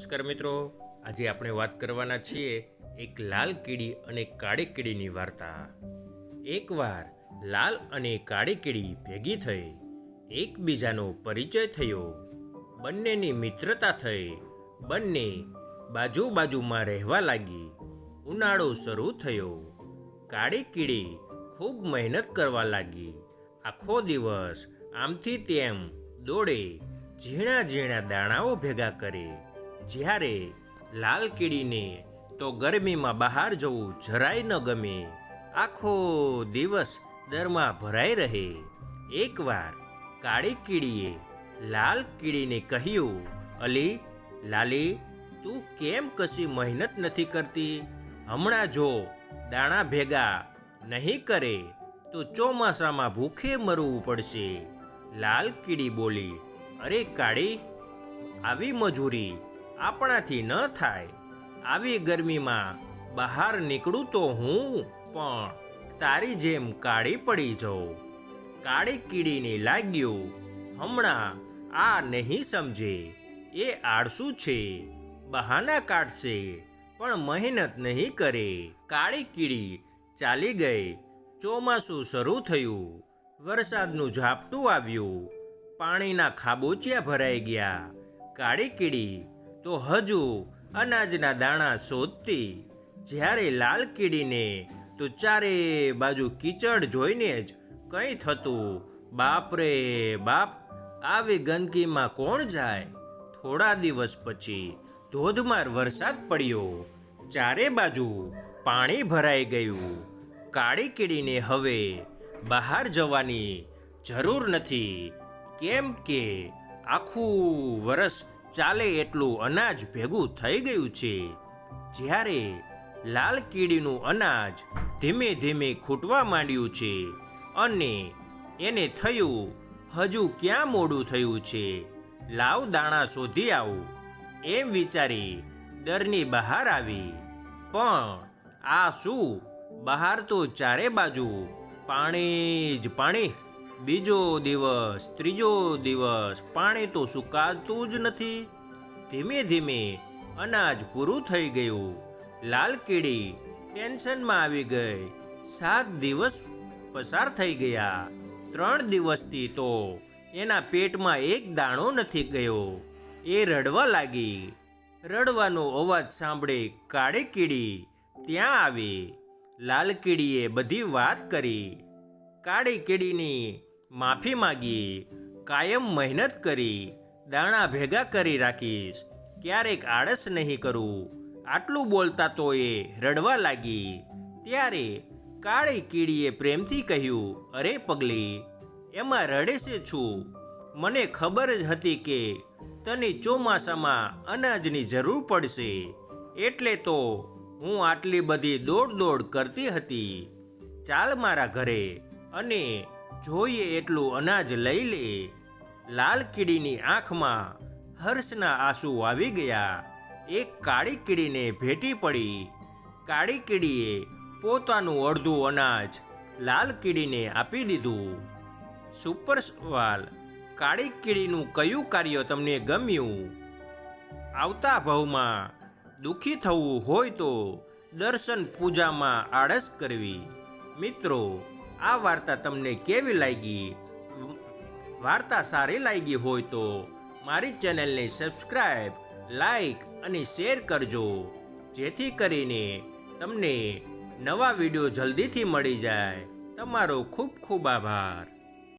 નમસ્કાર મિત્રો. આજે આપણે વાત કરવાના છીએ એક લાલ કીડી અને કાળી કીડીની વાર્તા. એકવાર લાલ અને કાળી કીડી ભેગી થઈ, એકબીજાનો પરિચય થયો. બંનેની મિત્રતા થઈ, બંને બાજુ બાજુમાં રહેવા લાગી. ઉનાળો શરૂ થયો. કાળી કીડી ખૂબ મહેનત કરવા લાગી. આખો દિવસ આમથી તેમ દોડે ઝીણા ઝીણા દાણાઓ ભેગા કરે. જ્યારે લાલ કીડીને તો ગરમીમાં બહાર જવું જરાય ન ગમે. આખો દિવસ દરમાં ભરાઈ રહે. એકવાર કાળી કીડીએ લાલ કીડીને કહ્યું, અલી, લાલી, તું કેમ કશી મહેનત નથી કરતી? હમણાં જો દાણા ભેગા નહીં કરે, તો ચોમાસામાં ભૂખે મરવું પડશે. લાલ કીડી બોલી, અરે કાળી, આવી મજૂરી આપણાથી ન થાય. આવી ગરમીમાં બહાર નીકળું તો હું, પણ તારી જેમ કાળી પડી જાઉં. કાળી કીડીને લાગ્યું, હમણાં આ નહીં સમજે. એ આળસુ છે. બહાના કાઢશે, પણ મહેનત નહીં કરે. કાળી કીડી ચાલી ગઈ. ચોમાસું શરૂ થયું. વરસાદનું ઝાપટું આવ્યું. પાણીના ખાબોચિયા ભરાઈ ગયા. કાળી કીડી તો હજુ અનાજના દાણા શોધતી. જ્યારે લાલ કીડીને તો ચારે બાજુ કીચડ જોઈને જ કંઈ થતું. બાપ રે બાપ, આવી ગંદકીમાં કોણ જાય? થોડા દિવસ પછી ધોધમાર વરસાદ પડ્યો. ચારે બાજુ પાણી ભરાઈ ગયું. કાળી કીડીને હવે બહાર જવાની જરૂર નથી. કેમ કે આખું વરસ ચાલે એટલું અનાજ ભેગું થઈ ગયું છે. જ્યારે લાલ કીડીનું અનાજ ધીમે ધીમે ખૂટવા માંડ્યું છે અને એને થયું હજુ ક્યાં મોડું થયું છે? લાવ દાણા શોધી આવું. એમ વિચારી દરની બહાર આવી. પણ આ શું? બહાર તો ચારે બાજુ પાણી જ પાણી. બીજો દિવસ, ત્રીજો દિવસ પાણી તો સુકાતું જ નથી. ધીમે ધીમે અનાજ પૂરું થઈ ગયું. લાલ કીડી ટેન્શનમાં આવી ગઈ. સાત દિવસ પસાર થઈ ગયા. ત્રણ દિવસથી તો એના પેટમાં એક દાણો નથી ગયો. એ રડવા લાગી. રડવાનો અવાજ સાંભળે કાળી કીડી ત્યાં આવી. લાલ કીડીએ બધી વાત કરી. કાળી કીડીની માફી માગી, કાયમ મહેનત કરી, દાણા ભેગા કરી રાખીશ, ક્યારેક આળસ નહીં કરું. આટલું બોલતા તો એ રડવા લાગી. ત્યારે કાળી કીડીએ પ્રેમથી કહ્યું, અરે પગલી, એમાં રડે છે છું. મને ખબર જ હતી કે તને ચોમાસામાં અનાજની જરૂર પડશે. એટલે તો હું આટલી બધી દોડ દોડ કરતી હતી. ચાલ મારા ઘરે, અને જોઈએ એટલું અનાજ લઈ લે. લાલ કીડીની આંખમાં હર્ષના આંસુ આવી ગયા. એક કાળી કીડીને ભેટી પડી. કાળી કીડીએ પોતાનું અડધું અનાજ લાલ કીડીને આપી દીધું. સુપર સવાલ, કાળી કીડીનું કયું કાર્ય તમને ગમ્યું? આવતા ભાવમાં દુઃખી થવું હોય તો દર્શન પૂજામાં આળસ કરવી. મિત્રો આ વાર્તા તમને કેવી લાગી? વાર્તા સારી લાગી હોય તો મારી ચેનલને સબસ્ક્રાઈબ લાઈક અને શેર કરજો. જેથી કરીને તમને નવા વીડિયો જલ્દીથી મળી જાય. તમારો ખૂબ ખૂબ આભાર.